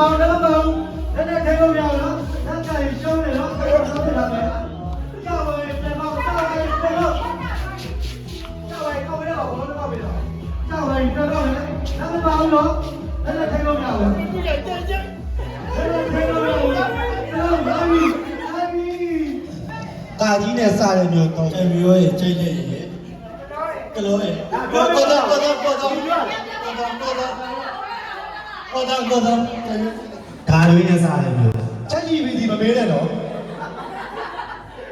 bao nữa không đến đây thấy bao giờ nữa đang cày show này nó không nó thì làm được. cứ chào mày mày bao chào mày mày bao, chào mày không biết đâu nó bao giờ chào mày nó đâu đấy đang thấy bao nữa đến đây thấy cái giờ cái Tadi ne sale nyoto. Tabii o çeyle. Kilo. Kodan kodan kodan. Kodan kodan. ကောသာကောသာဓာရွေးနဲ့စားတယ်မျိုးချက်ကြီးပြီးဒီမမေးနဲ့တော့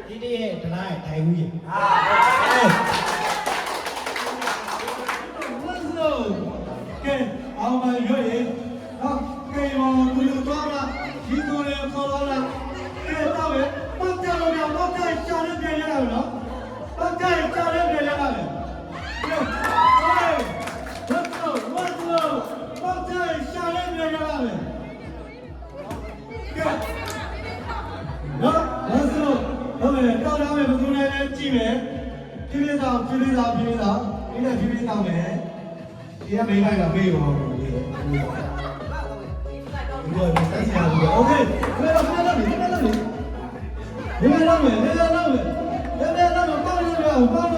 ဒီတည်းရဲ့ဒလားရဲ့ဒိုင်ဦးရဲ့ဟာဝတ်လို့ကဲအောင်မရွေးရဲ့ဟာကဲမောင်ဘယ်လိုသွားလားဒီကိုယ်လည်းခေါ်လာလား ကြည့်မယ်ဖြည်းဖြည်းသာဖြည်းဖြည်းသာဖြည်းဖြည်းသာဒီနဲ့ဖြည်းဖြည်းသာမယ်ဒီကမေးလိုက်တာမေးရောဘူးလေဒီကစမ်းစရာဘူးโอเคခဏတော့ခဏတော့ခဏတော့ခဏတော့ခဏတော့ခဏတော့ခဏတော့ခဏတော့ခဏတော့